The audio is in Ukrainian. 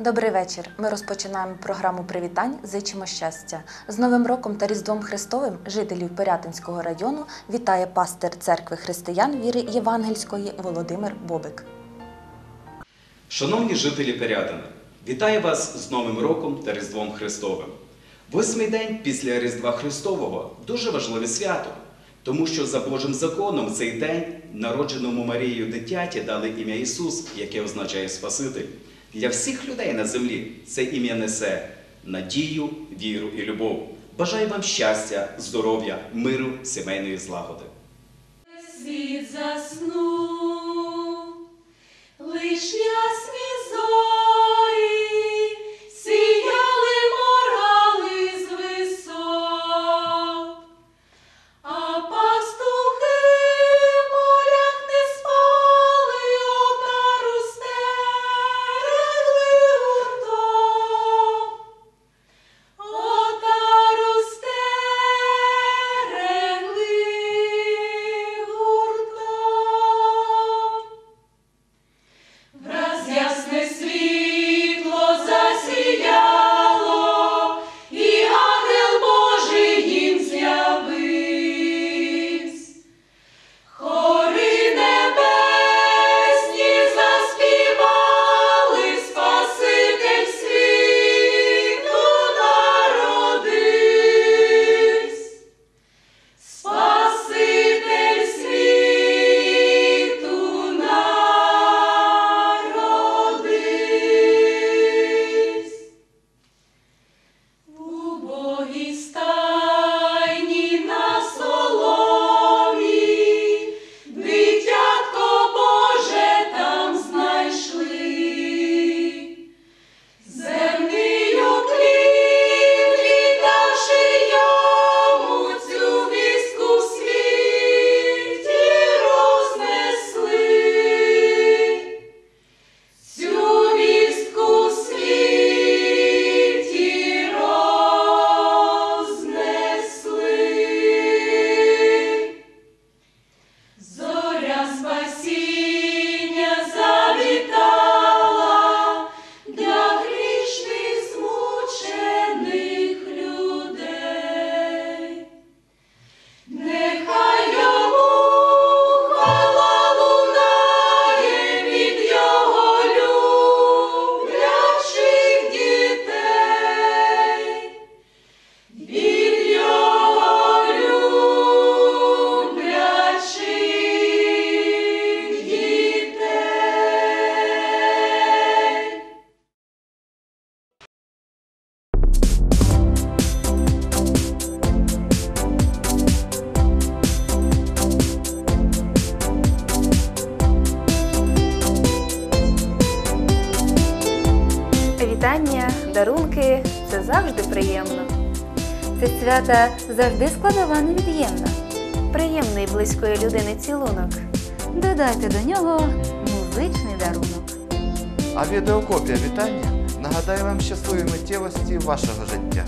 Добрий вечір. Ми розпочинаємо програму привітань. Зичимо щастя. З Новим роком та Різдвом Христовим жителів Пирятинського району вітає пастир церкви християн віри Євангельської Володимир Бобик. Шановні жителі Пирятина, вітаю вас з Новим роком та Різдвом Христовим. Восьмий день після Різдва Христового дуже важливе свято, тому що за Божим законом цей день народженому Марією дитяті дали ім'я Ісус, яке означає Спаситель. Для всіх людей на землі це ім'я несе надію, віру і любов. Бажаю вам щастя, здоров'я, миру, сімейної злагоди. Світ заснув, Вітання, дарунки це завжди приємно. Це свята завжди складова невід'ємна. Приємний близької людини цілунок. Додайте до нього музичний дарунок. А відеокопія вітання нагадає вам щасливі миттєвості вашого життя.